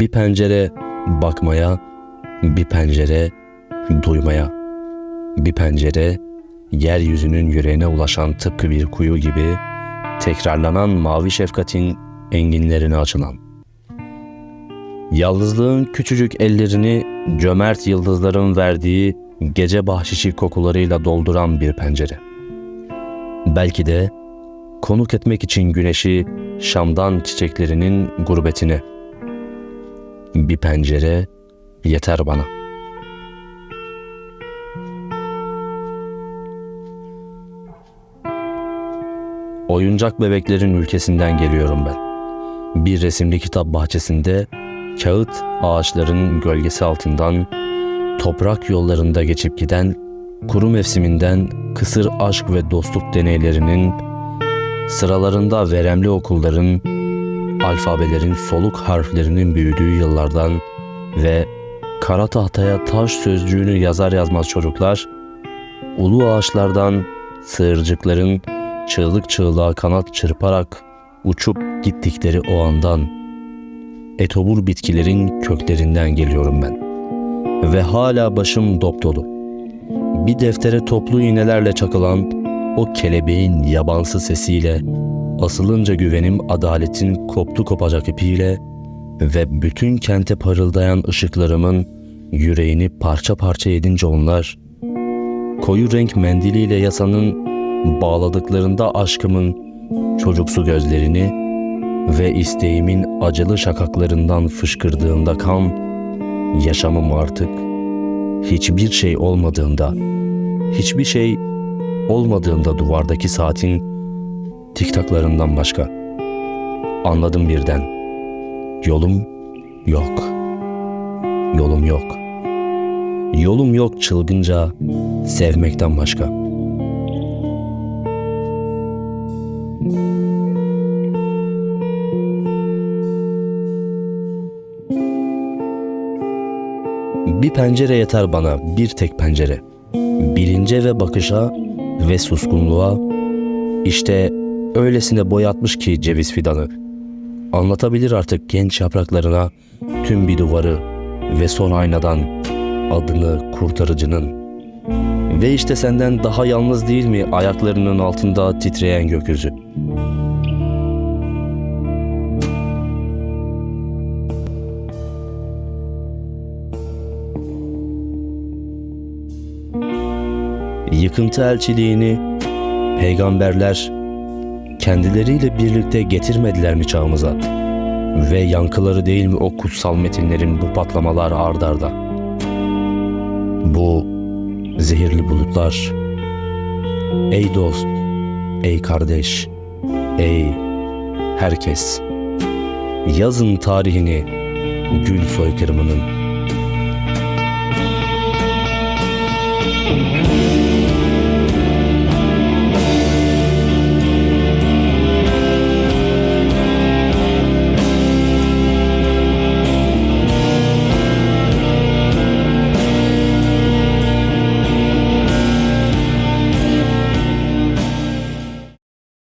Bir pencere bakmaya, bir pencere duymaya. Bir pencere yeryüzünün yüreğine ulaşan tıpkı bir kuyu gibi tekrarlanan mavi şefkatin enginlerine açılan. Yalnızlığın küçücük ellerini cömert yıldızların verdiği gece bahşişi kokularıyla dolduran bir pencere. Belki de konuk etmek için güneşi Şam'dan çiçeklerinin gurbetine. Bir pencere yeter bana. Oyuncak bebeklerin ülkesinden geliyorum ben. Bir resimli kitap bahçesinde kağıt ağaçların gölgesi altından toprak yollarında geçip giden kuru mevsiminden kısır aşk ve dostluk deneylerinin sıralarında veremli okulların alfabelerin soluk harflerinin büyüdüğü yıllardan ve kara tahtaya taş sözcüğünü yazar yazmaz çocuklar ulu ağaçlardan sığırcıkların çığlık çığlığa kanat çırparak uçup gittikleri o andan etobur bitkilerin köklerinden geliyorum ben. Ve hala başım dop dolu. Bir deftere toplu iğnelerle çakılan o kelebeğin yabansı sesiyle asılınca güvenim adaletin koptu kopacak ipiyle ve bütün kente parıldayan ışıklarımın yüreğini parça parça edince onlar koyu renk mendiliyle yasanın bağladıklarında aşkımın çocuksu gözlerini ve isteğimin acılı şakaklarından fışkırdığında kan, yaşamım artık hiçbir şey olmadığında, hiçbir şey olmadığında duvardaki saatin tiktaklarından başka. Anladım birden. Yolum yok. Yolum yok. Yolum yok çılgınca sevmekten başka.'' Bir pencere yeter bana, bir tek pencere. Bilince ve bakışa ve suskunluğa işte öylesine boyatmış ki ceviz fidanı. Anlatabilir artık genç yapraklarına tüm bir duvarı ve son aynadan adını kurtarıcının. Ve işte senden daha yalnız değil mi ayaklarının altında titreyen gökyüzü? yıkıntı elçiliğini peygamberler kendileriyle birlikte getirmediler mi çağımıza? Ve yankıları değil mi o kutsal metinlerin bu patlamalar ardarda? Bu zehirli bulutlar. Ey dost, ey kardeş, ey herkes. Yazın tarihini gül soykırımının